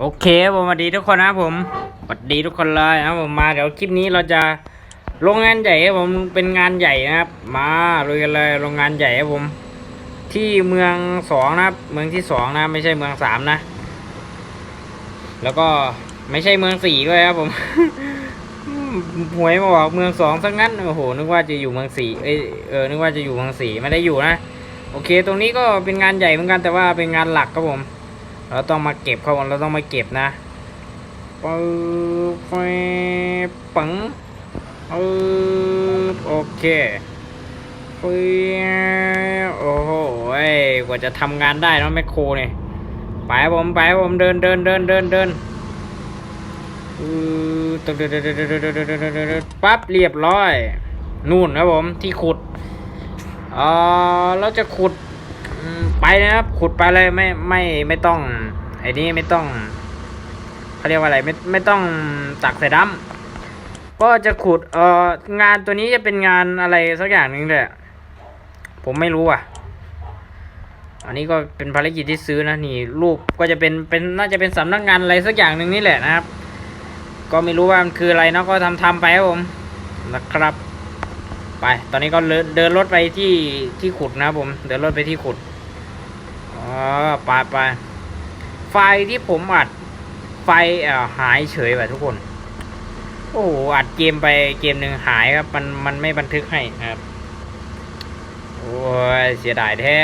โอเคผมสวัสดีทุกคนนะผมสวัสดีทุกคนเลยนะผมมาเดี๋ยวคลิปนี้เราจะโรงงานใหญ่ครับผมเป็นงานใหญ่นะครับ มาลุยกันเลยโรงงานใหญ่ครับผม ที่เมืองสองนะครับเมืองที่สองนะไม่ใช่เมืองสามนะ แล้วก็ไม่ใช่เมืองสี่ด้วยครับผมหวยมาบอกเมืองสองสักงั้นโอ้โหนึกว่าจะอยู่เมืองสี่เอยเออนึกว่าจะอยู่เมืองสี่ไม่ได้อยู่นะโอเค ตรงนี้ก็เป็นงานใหญ่เหมือนกันแต่ว่าเป็นงานหลักครับผม เราต้องมาเก็บเขาผมเราต้องมาเก็บนะปึ๊บปังปึ๊โอเคปึ๊โอ้โหกว่าจะทำงานได้เนาะแมคโครเนี่ยไปผมไปผมเดินเดินเดินเดินเดินปั๊บเรียบร้อย นู่นครับผมที่ขุดอ่าเราจะขุด ไปนะครับ ขุดไปเลยไม่ไม่ไม่ต้องไอ้นี้ไม่ต้องเขาเรียกว่าอะไรไม่ไม่ต้องตักใส่ดำก็จะขุดเอ่องานตัวนี้จะเป็นงานอะไรสักอย่างหนึ่งเลยผมไม่รู้อะ อันนี้ก็เป็นภารกิจที่ซื้อนะนี่รูปก็จะเป็นเป็นน่าจะเป็นสำนักงานอะไรสักอย่างหนึ่งนี่แหละนะครับ ก็ไม่รู้ว่ามันคืออะไรเนาะก็ทำทำไปครับผมนะครับ ไป ตอนนี้ก็เดินเดินรถไปที่ที่ขุดนะครับผม เดินรถไปที่ขุด ออไปไปไฟที่ผมอัดไฟเอ่อหายเฉยแบบทุกคน โอ้โหอัดเกมไปเกมหนึ่งหายครับ มันมันไม่บันทึกให้ครับ โอ้ยเสียดายแท้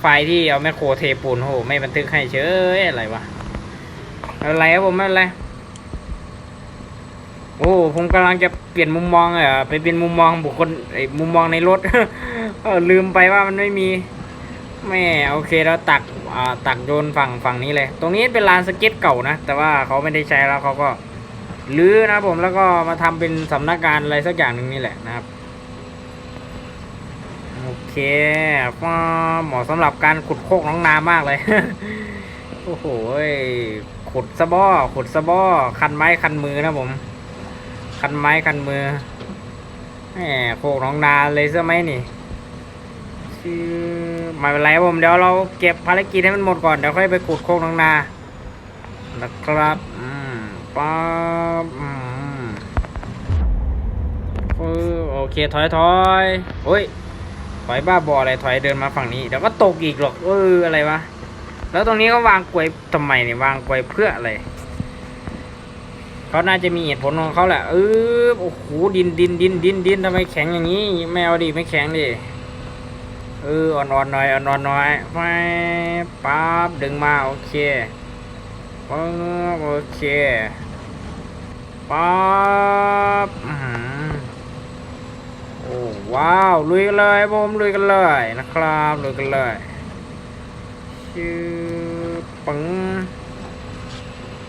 ไฟที่เอาแมคโครเทปูนโอ้โหไม่บันทึกให้เฉยอะไรวะอะไรครับผมไม่เป็นไรโอ้ผมกำลังจะเปลี่ยนมุมมองอะไปเป็นมุมมองบุคคลไอ้มุมมองในรถ เออลืมไปว่ามันไม่มีแม่โอเคแล้วตักอ่าตักโยนฝั่งฝั่งนี้เลย ตรงนี้เป็นลานสเก็ตเก่านะ แต่ว่าเขาไม่ได้ใช้แล้วเขาก็รื้อนะผมแล้วก็มาทำเป็นสำนักงานอะไรสักอย่างหนึ่งนี่แหละนะครับโอเคก็เหมาะสำหรับการขุดโคกน้องนามากเลย โอ้โหขุดสะบ้อขุดสะบ้อคันไม้คันมือนะผม คันไม้คันมือแหมโคกน้องนาเลยใช่ไหมนี่ ชื่อไม่เป็นไรผมเดี๋ยวเราเก็บภารกิจให้มันหมดก่อน เดี๋ยวค่อยไปขุดโคกน้องนานะครับอืมป๊าบอืมโอเคถอยถอยโอ้ยถอยบ้าบออะไรถอยเดินมาฝั่งนี้เดี๋ยวก็ตกอีกหรอกเอออะไรวะแล้วตรงนี้เขาวางกลวยทำไมเนี่ยวางกลวยเพื่ออะไรเขาน่าจะมีเหตุผลของเขาแหละเออโอ้โหดินดินดินดินดินทำไมแข็งอย่างนี้ไม่เอาดิไม่แข็งดิ เอออ่อนๆหน่อยอ่อนๆหน่อยไปปั๊บดึงมาโอเคปั๊บโอเคปั๊บโอ้ว้าวลุยกันเลยผมลุยกันเลยนะครับลุยกันเลยชื่อปัง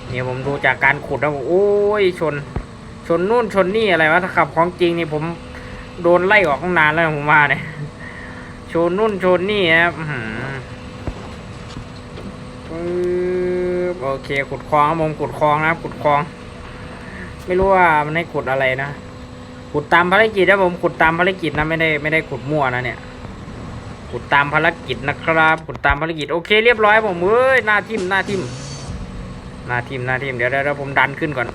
เนี่ยผมดูจากการขุดแล้วโอ้ยชน ชนนู่นชนนี่อะไรวะถ้าขับของจริงนี่ผมโดนไล่ออกตั้งนานแล้วผมมาเนี่ย ชนนู่นชนนี่ครับปึ๊บโอเคขุดคลองครับผมขุดคลองนะครับขุดคลอง ไม่รู้ว่ามันให้ขุดอะไรนะขุดตามภารกิจนะผมขุดตามภารกิจนะไม่ได้ไม่ได้ขุดมั่วนะเนี่ยขุดตามภารกิจนะครับขุดตามภารกิจโอเคเรียบร้อยผมเอ้ยหน้าทิมหน้าทิมหน้าทีมหน้าทีมเดี๋ยวเดี๋ยวเดี๋ยวผมดันขึ้นก่อน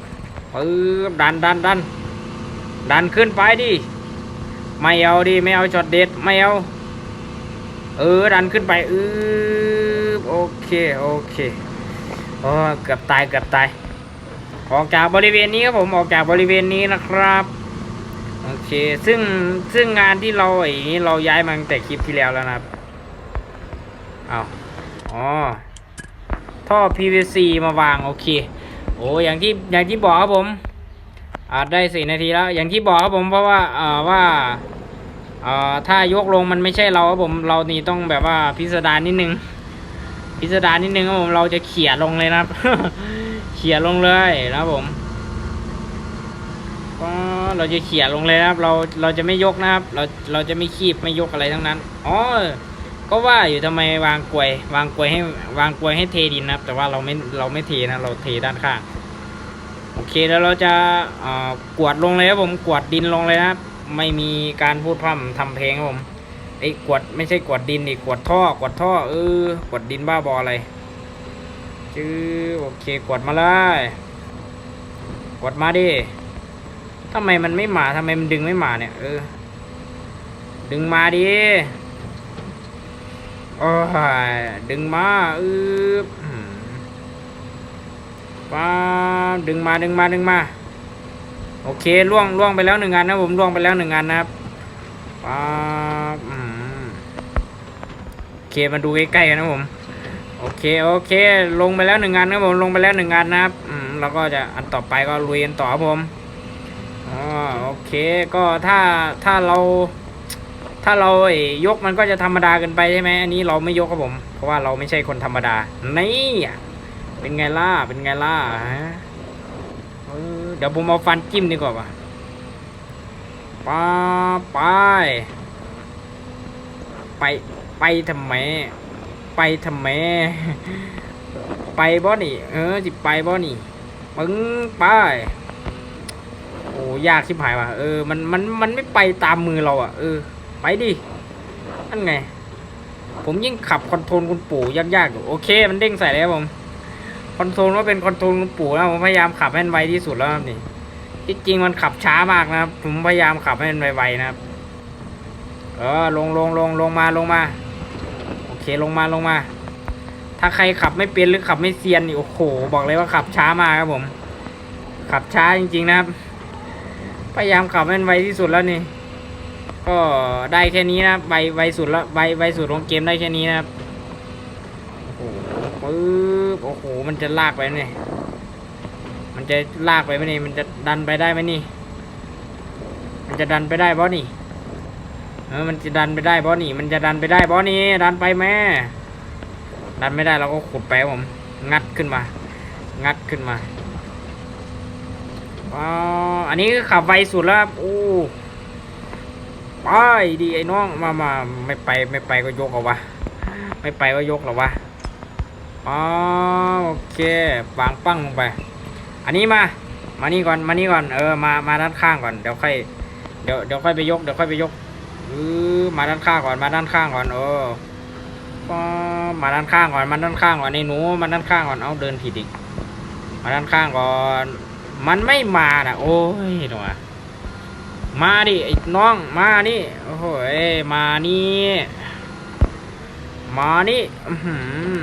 ปึ๊บดันดันดันดันขึ้นไปดิไม่เอาดิไม่เอาช็อตเด็ดไม่เอา เออ ดันขึ้นไปอือโอเค โอเคโอ้เกือบตาย เกือบตาย ออกจากบริเวณนี้ครับผม ออกจากบริเวณนี้นะครับ โอเค ซึ่ง ซึ่งงานที่เราไอ้นี้เราย้ายมาตั้งแต่คลิปที่แล้วแล้วนะครับ เอาอ๋อ ท่อ PVC มาวาง โอเค โอ้อย่างที่ อย่างที่บอกครับผมอาได้สี่นาทีแล้ว อย่างที่บอกครับผม เพราะว่าเอ่อว่า อ่อถ้ายกลงมันไม่ใช่เราครับผมเรานี่ต้องแบบว่าพิสดารนิดนึง พิสดารนิดนึงครับผมเราจะเขี่ยลงเลยนะครับ เขี่ยลงเลยนะครับผมก็เราจะเขี่ยลงเลยนะครับ เราเราจะไม่ยกนะครับ เราเราจะไม่คีบไม่ยกอะไรทั้งนั้นอ๋อก็ว่าอยู่ทำไมวางกลวยวางกลวยให้วางกลวยให้เทดินนะครับ แต่ว่าเราไม่เราไม่เทนะ เราเทด้านข้างโอเคแล้วเราจะเอ่อกวดลงเลยครับผมกวดดินลงเลยนะครับ ไม่มีการพูดพร่ำทำเพลงครับผมไอ้กวดไม่ใช่กวดดินดิกวดท่อกวดท่อเออกวดดินบ้าบออะไรจื้อโอเคกวดมาเลยกวดมาดิทำไมมันไม่มาทำไมมันดึงไม่มาเนี่ย เออ ดึงมาดิโอ้ยดึงมาอืออป้าดึงมาดึงมาดึงมา โอเคล่วงล่วงไปแล้วหนึ่งอันนะผมล่วงไปแล้วหนึ่งอันนะครับป้าบโอเคมาดูใกล้ๆกันนะผมโอเคโอเค ลงไปแล้วหนึ่งอันนะผมลงไปแล้วหนึ่งอันนะครับอืมเราก็จะอันต่อไปก็ลุยกันต่อครับผมอ๋อโอเคก็ถ้าถ้าเรา ถ้าเราไอ้ยกมันก็จะธรรมดาเกินไปใช่ไหมอันนี้เราไม่ยกครับผม เพราะว่าเราไม่ใช่คนธรรมดานี่เป็นไงล่ะเป็นไงล่ะฮะ เดี๋ยวผมเอาฟันจิ้มดีกว่าว่ะไปไปไปไปทำไม ไปทำไม ไปบ่นี่ เออจิไปบ่นี่ปึ้งไปโอ้ยากชิบหายว่ะเออมันมันมันไม่ไปตามมือเราอะเออ ไปดินั่นไง ผมยิ่งขับคอนโทรลคุณปู่ยากๆอยู่โอเค มันเด้งใส่แล้วผม คอนโทรลว่าเป็นคอนโทรลปู่นะผมพยายามขับให้มันไวที่สุดแล้วครับนี่ที่จริงมันขับช้ามากนะครับ ผมพยายามขับให้มันไวๆนะครับ เออลงลงลงลงมาลงมา โอเคลงมาลงมา ถ้าใครขับไม่เป็นหรือขับไม่เซียนนี่โอ้โห บอกเลยว่าขับช้ามากครับผม ขับช้าจริงๆนะครับ พยายามขับให้มันไวที่สุดแล้วนี่ ก็ได้แค่นี้นะไวไวสุดแล้วไวไวสุดของเกมได้แค่นี้นะครับ ปึ๊บโอ้โหมันจะลากไปไหมเนี่ยมันจะลากไปไหมนี่มันจะดันไปได้ไหมนี่ มันจะดันไปได้บอนี่เออมันจะดันไปได้บอนี่ มันจะดันไปได้บอนี่ดันไปแม่ดันไม่ได้เราก็ขุดไปผม งัดขึ้นมา งัดขึ้นมาอ๋ออันนี้ขับไวสุดแล้วโอ้ไปดีไอ้น้องมามาไม่ไปไม่ไปก็ยกเอาวะไม่ไปก็ยกหรอวะ อ๋อโอเควางปั้งลงไป อันนี้มา มานี่ก่อนมานี่ก่อนเออมามาด้านข้างก่อนเดี๋ยวค่อยเดี๋ยวเดี๋ยวค่อยไปยกเดี๋ยวค่อยไปยกเออมาด้านข้างก่อนมาด้านข้างก่อนเออมาด้านข้างก่อนมาด้านข้างก่อนไอ้หนูมาด้านข้างก่อนเอาเดินผิดอีกมาด้านข้างก่อน มันไม่มาน่ะ โอ้ยหนูมาดิไอ้น้องมานี่โอ้โหเอ้ยมานี่มานี่อือ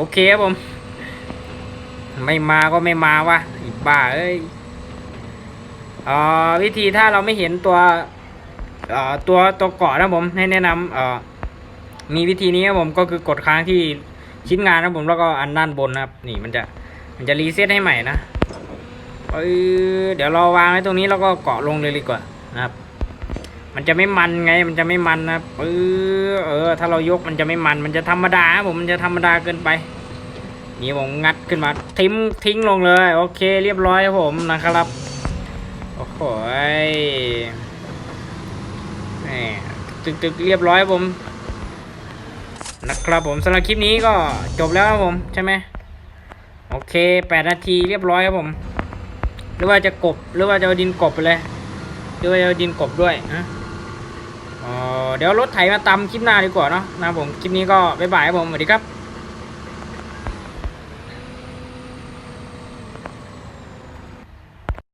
โอเคครับผม ไม่มาก็ไม่มาวะอีบ้าเอ้ยออวิธีถ้าเราไม่เห็นตัวเอ่อตัวตัวเกาะนะผมให้แนะนำเอ่อมีวิธีนี้ครับผมก็คือกดค้างที่ชิ้นงานนะผมแล้วก็อันด้านบนนะครับ นี่มันจะมันจะรีเซ็ตให้ใหม่นะเออเดี๋ยวเราวางไว้ตรงนี้แล้วก็เกาะลงเลยดีกว่านะครับ มันจะไม่มันไง มันจะไม่มันนะครับเออเออ ถ้าเรายกมันจะไม่มัน มันจะธรรมดาผมมันจะธรรมดาเกินไป นี่ผมงัดขึ้นมาทิ้งทิ้งลงเลย โอเค เรียบร้อยครับผมนะครับ โอ้โหยแหมตึกตึกเรียบร้อยครับผมนะครับผมสำหรับคลิปนี้ก็จบแล้วครับผมใช่ไหมโอเคแปดนาทีเรียบร้อยครับผม หรือว่าจะกบหรือว่าจะเอาดินกบไปเลยหรือว่าจะเอาดินกบด้วยนะ เดี๋ยวรถไถมาตำคลิปหน้าดีกว่าเนาะนะผมคลิปนี้ก็บ๊ายบายครับผมสวัสดีครับ